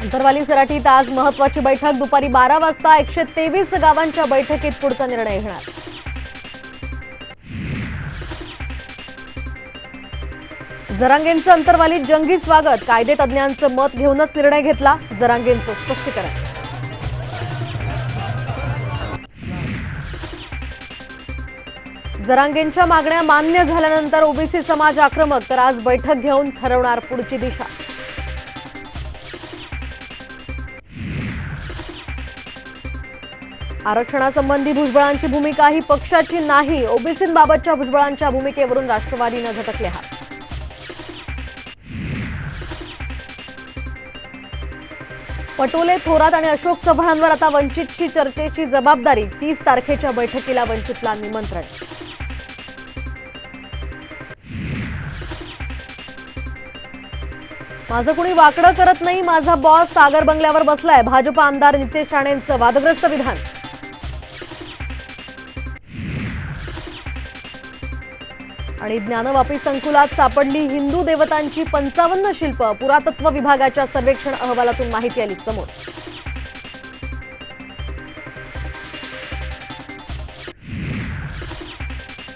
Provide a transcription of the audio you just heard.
अंतरवाली सराठीत आज महत्वाची बैठक. दुपारी बारा वाजता एकशे तेवीस गावांच्या बैठकीत पुढचा निर्णय घेणार. जरांगेंचं अंतरवालीत जंगी स्वागत. कायदे तज्ज्ञांचं मत घेऊनच निर्णय घेतला. जरांगेंचं स्पष्टीकरण. जरांगेंच्या मागण्या मान्य झाल्यानंतर ओबीसी समाज आक्रमक तर आज बैठक घेऊन ठरवणार पुढची दिशा. आरक्षणासंबंधी भुजबळांची भूमिका ही पक्षाची नाही. ओबीसींबाबतच्या भुजबळांच्या भूमिकेवरून राष्ट्रवादीनं झटकले हात. पटोले थोरात आणि अशोक चव्हाणांवर आता वंचितची चर्चेची जबाबदारी. तीस तारखेच्या बैठकीला वंचितला निमंत्रण. माझं कुणी वाकडं करत नाही माझा बॉस सागर बंगल्यावर बसलाय. भाजप आमदार नितेश राणेंचं वादग्रस्त विधान. आणि ज्ञानवापी संकुलात सापडली हिंदू देवतांची पंचावन्न शिल्प पुरातत्व विभागाच्या सर्वेक्षण अहवालातून माहिती आली समोर.